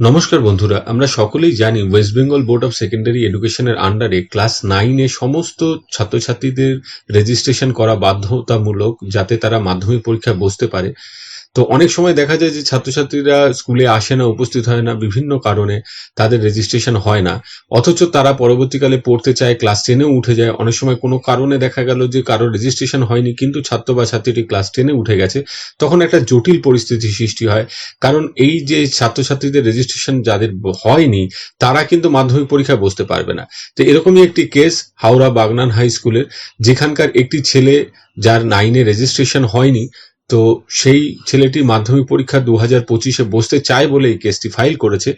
নমস্কার বন্ধুরা, আমরা সকলেই জানি West Bengal board of secondary এডুকেশনের আন্ডারে ক্লাস নাইনে সমস্ত ছাত্রছাত্রীদের রেজিস্ট্রেশন করা বাধ্যতামূলক যাতে তারা মাধ্যমিক পরীক্ষায় বসতে পারে। তো অনেক সময় দেখা যায় যে ছাত্রছাত্রীরা স্কুলে আসে না, উপস্থিত হয় না, বিভিন্ন কারণে তাদের রেজিস্ট্রেশন হয় না। অথচ তারা পরবর্তীকালে পড়তে চায়, ক্লাস টেনেও উঠে যায়। অনেক সময় কোনো কারণে দেখা গেল যে কারও রেজিস্ট্রেশন হয়নি, কিন্তু ছাত্র বা ছাত্রীটি ক্লাস টেনে উঠে গেছে। তখন একটা জটিল পরিস্থিতি সৃষ্টি হয়। কারণ এই যে ছাত্রছাত্রীদের রেজিস্ট্রেশন যাদের হয়নি, তারা কিন্তু মাধ্যমিক পরীক্ষায় বসতে পারবে না। তো এরকমই একটি কেস হাওড়া বাগনান হাই স্কুলের যেখানকার একটি ছেলে যার নাইনে রেজিস্ট্রেশন হয়নি তো সেই ছেলেটি মাধ্যমিক পরীক্ষা দু হাজার পঁচিশে বসতে চায় বলে এই কেসটি ফাইল করেছে।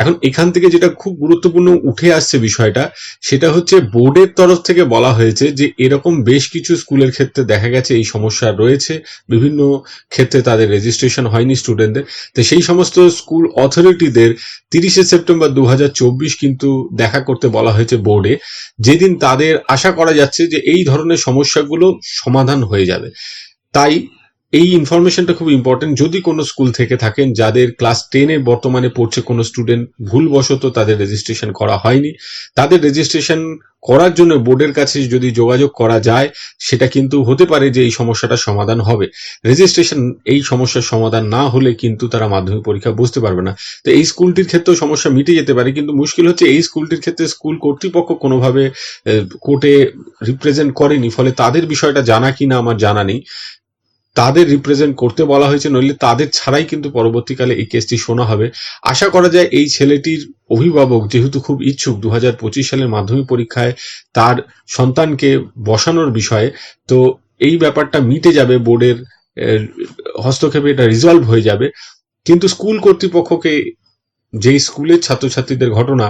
এখন এখান থেকে যেটা খুব গুরুত্বপূর্ণ উঠে আসছে বিষয়টা, সেটা হচ্ছে বোর্ডের তরফ থেকে বলা হয়েছে যে এরকম বেশ কিছু স্কুলের ক্ষেত্রে দেখা গেছে এই সমস্যা রয়েছে। বিভিন্ন ক্ষেত্রে তাদের রেজিস্ট্রেশন হয়নি স্টুডেন্টদের তো সেই সমস্ত স্কুল অথরিটিদের তিরিশে সেপ্টেম্বর দু হাজার চব্বিশ কিন্তু দেখা করতে বলা হয়েছে বোর্ডে, যেদিন তাদের আশা করা যাচ্ছে যে এই ধরনের সমস্যাগুলো সমাধান হয়ে যাবে। তাই এই ইনফরমেশনটা খুব ইম্পর্টেন্ট যদি কোনো স্কুল থেকে থাকেন, যাদের ক্লাস টেনে বর্তমানে পড়ছে কোনো স্টুডেন্ট ভুলবশত তাদের রেজিস্ট্রেশন করা হয়নি। তাদের রেজিস্ট্রেশন করার জন্য বোর্ডের কাছে যদি যোগাযোগ করা যায়, সেটা কিন্তু হতে পারে যে এই সমস্যাটা সমাধান হবে। রেজিস্ট্রেশন এই সমস্যার সমাধান না হলে কিন্তু তারা মাধ্যমিক পরীক্ষা বুঝতে পারবে না। তো এই স্কুলটির ক্ষেত্রেও সমস্যা মিটে যেতে পারে, কিন্তু মুশকিল হচ্ছে এই স্কুলটির ক্ষেত্রে স্কুল কর্তৃপক্ষ কোনোভাবে কোর্টে রিপ্রেজেন্ট করেনি। ফলে তাদের বিষয়টা জানা কিনা আমার জানা নেই। তাদের রিপ্রেজেন্ট করতে বলা হয়েছে, নইলে তাদের ছাড়াই কিন্তু পরবর্তীকালে এই কেসটি শোনা হবে। আশা করা যায় এই ছেলেটির অভিভাবক যেহেতু খুব ইচ্ছুক, দুহাজার পঁচিশ সালের মাধ্যমিক পরীক্ষায় তার সন্তানকে বসানোর বিষয়ে, তো এই ব্যাপারটা মিটে যাবে, বোর্ডের হস্তক্ষেপে এটা রিজলভ হয়ে যাবে। কিন্তু স্কুল কর্তৃপক্ষকে যেই স্কুলের ছাত্রছাত্রীদের ঘটনা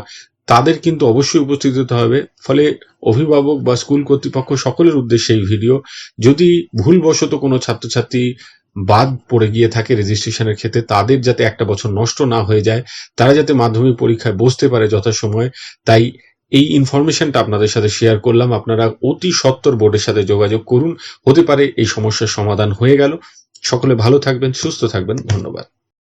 তাদের কিন্তু অবশ্যই উপস্থিত হতে হবে। ফলে অভিভাবক বা স্কুল কর্তৃপক্ষ সকলের উদ্দেশ্যে এই ভিডিও। যদি ভুলবশত কোনো ছাত্রছাত্রী বাদ পড়ে গিয়ে থাকে রেজিস্ট্রেশনের ক্ষেত্রে, তাদের যাতে একটা বছর নষ্ট না হয়ে যায়, তারা যাতে মাধ্যমিক পরীক্ষায় বসতে পারে যথাসময়ে, তাই এই ইনফরমেশনটা আপনাদের সাথে শেয়ার করলাম। আপনারা অতি সত্তর বোর্ডের সাথে যোগাযোগ করুন। হতে পারে এই সমস্যার সমাধান হয়ে গেল। সকলে ভালো থাকবেন, সুস্থ থাকবেন। ধন্যবাদ।